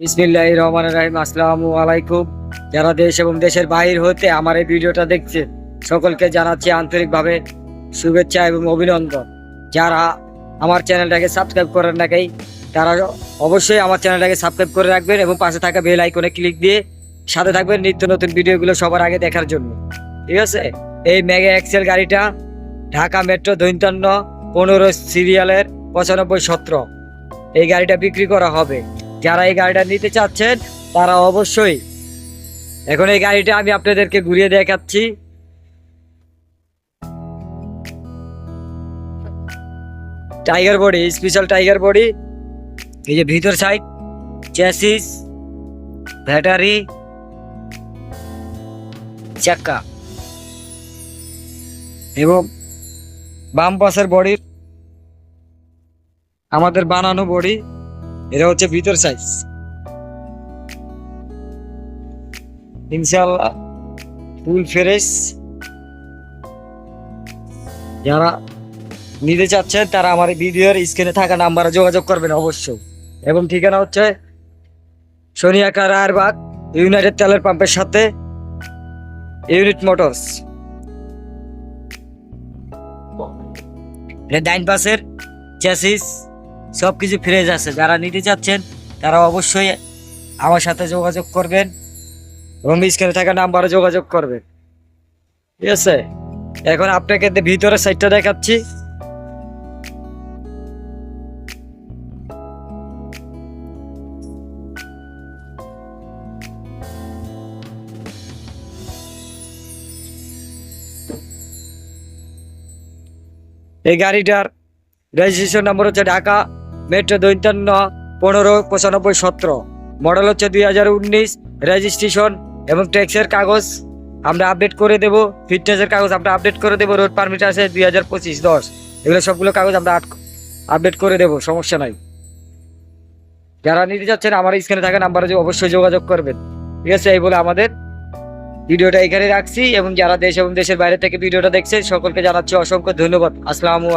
বিসমিল্লাহ রহমান রাহিম। আসসালামু আলাইকুম। যারা দেশ এবং দেশের বাহির হতে আমার এই ভিডিওটা দেখছে, সকলকে জানাচ্ছি আন্তরিকভাবে শুভেচ্ছা এবং অভিনন্দন। যারা আমার চ্যানেলটাকে সাবস্ক্রাইব করেন নাকি তারা অবশ্যই আমার চ্যানেলটাকে সাবস্ক্রাইব করে রাখবেন এবং পাশে থাকা বেল আইকনে ক্লিক দিয়ে সাথে থাকবেন নিত্য নতুন ভিডিওগুলো সবার আগে দেখার জন্য। ঠিক আছে? এই মেগা এক্সেল গাড়িটা ঢাকা মেট্রো দৈন্তান্ন পনেরো সিরিয়ালের পঁচানব্বই সতেরো। এই গাড়িটা বিক্রি করা হবে। যারা এই গাড়িটা নিতে চাচ্ছেন, তারা অবশ্যই এখন এই গাড়িটা আমি আপনাদেরকে ঘুরিয়ে দেখাচ্ছি। Tiger body special tiger body এই যে ভিতর সাইড চ্যাসিস ব্যাটারি চাকা। এবং বাম পাশের বডির আমাদের বানানো বডি এটা হচ্ছে ভিতর সাইজ ইনশাল্লাহ ফুল ফ্রেশ। যারা নিতে চাচ্ছেন, তারা আমার ভিডিওর স্ক্রিনে থাকা নাম্বারে যোগাযোগ করবেন অবশ্যই। এবং ঠিকানা হচ্ছে সোনিয়াকা রায়েরবাগ ইউনাইটেড তেলের পাম্পের সাথে ইউনিট মোটরস এটা ডাইন পাশের চ্যাসিস সব কিছু ফ্রেশ আছে যারা নিতে চাচ্ছেন, তারা অবশ্যই আমার সাথে যোগাযোগ করবেন। এবং স্ক্রিনে থাকা নাম্বারে যোগাযোগ করবেন। ঠিক আছে? এখন আপনাকে ভিতরের সাইডটা দেখাচ্ছি। এই গাড়িটার রেজিস্ট্রেশন নম্বর হচ্ছে ঢাকা মেট্রো দৈন্তান্ন পনেরো পঁচানব্বই সতেরো। মডেল হচ্ছে দুই হাজার উনিশ রেজিস্ট্রেশন এবং ট্যাক্সের কাগজ। আমরা আপডেট করে দেব ফিটনেসের কাগজ আমরা আপডেট করে দেবো রোড পারমিট আছে দুই হাজার পঁচিশ, দশ। এগুলো সবগুলো কাগজ আমরা আপডেট করে দেবো, সমস্যা নাই। যারা নিতে যাচ্ছেন, আমার স্ক্রিনে থাকা নাম্বারে অবশ্যই যোগাযোগ করবেন। ঠিক আছে, এই বলে আমাদের ভিডিওটা এখানে রাখছি এবং যারা দেশ এবং দেশের বাইরে থেকে ভিডিওটা দেখছেন, সকলকে জানাচ্ছি অসংখ্য ধন্যবাদ। আসসালামু